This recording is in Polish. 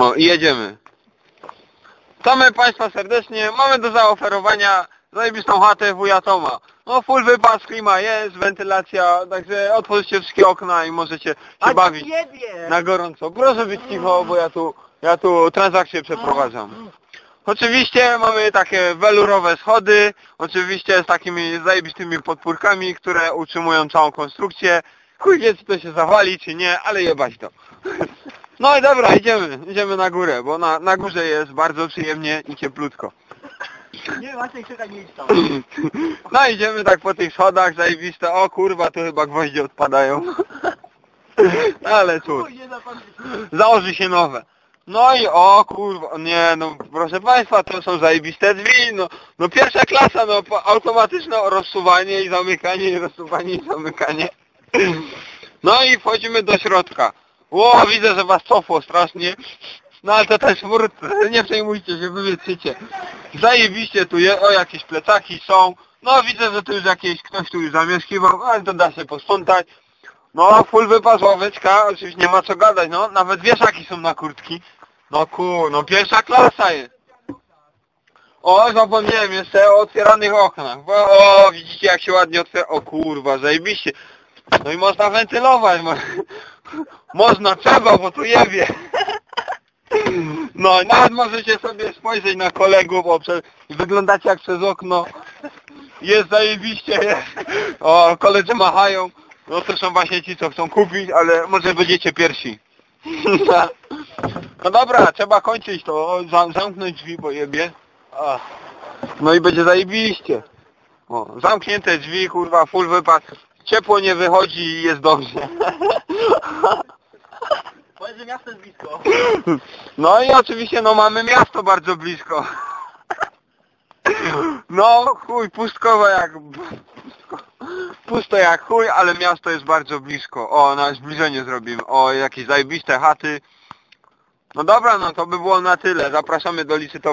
O, i jedziemy. Witamy Państwa serdecznie. Mamy do zaoferowania zajebistą chatę wuja Toma. No full wypas, klima jest, wentylacja, także otworzycie wszystkie okna i możecie się bawić Ciebie! na gorąco. Proszę być cicho, bo ja tu, ja tu transakcję przeprowadzam. Oczywiście mamy takie welurowe schody, oczywiście z takimi zajebistymi podpórkami, które utrzymują całą konstrukcję. Chuj wie, czy to się zawali, czy nie, ale jebać to. No i dobra, idziemy, idziemy na górę, bo na, na górze jest bardzo przyjemnie i cieplutko. Nie, właśnie krzyka nie idź tam. No idziemy tak po tych schodach, zajebiste. O kurwa, tu chyba gwoździe odpadają. Ale cóż. Założy się nowe. No i o kurwa, nie no proszę Państwa, to są zajebiste drzwi, no, no pierwsza klasa, no automatyczne rozsuwanie i zamykanie, i rozsuwanie i zamykanie. No i wchodzimy do środka. Ło, widzę, że Was cofło strasznie. No ale to też furt, nie przejmujcie się, wywietrzycie. Zajebiście tu jest, o jakieś plecaki są. No widzę, że tu już jakieś, ktoś tu już zamieszkiwał, ale to da się posprzątać. No, full wypas ławeczka, oczywiście nie ma co gadać, no, nawet wieszaki są na kurtki. No kur, no pierwsza klasa jest. O, zapomniałem jeszcze o otwieranych oknach. O, widzicie jak się ładnie otwiera, o kurwa, zajebiście. No i można wentylować, mo można, trzeba, bo tu jebie. No, nawet możecie sobie spojrzeć na kolegów, bo prze... wyglądacie jak przez okno. Jest zajebiście, jest. O, koledzy machają. No to są właśnie ci, co chcą kupić, ale może będziecie pierwsi. No dobra, trzeba kończyć to. Zamknąć drzwi, bo jebie. No i będzie zajebiście. O, zamknięte drzwi, kurwa, full wypad. Ciepło nie wychodzi i jest dobrze. Powiedz, że miasto jest blisko. No i oczywiście no mamy miasto bardzo blisko. No chuj, pustkowo jak... Pusto jak chuj, ale miasto jest bardzo blisko. O, na zbliżenie zrobimy. O, jakieś zajebiste chaty. No dobra, no to by było na tyle. Zapraszamy do licytowania.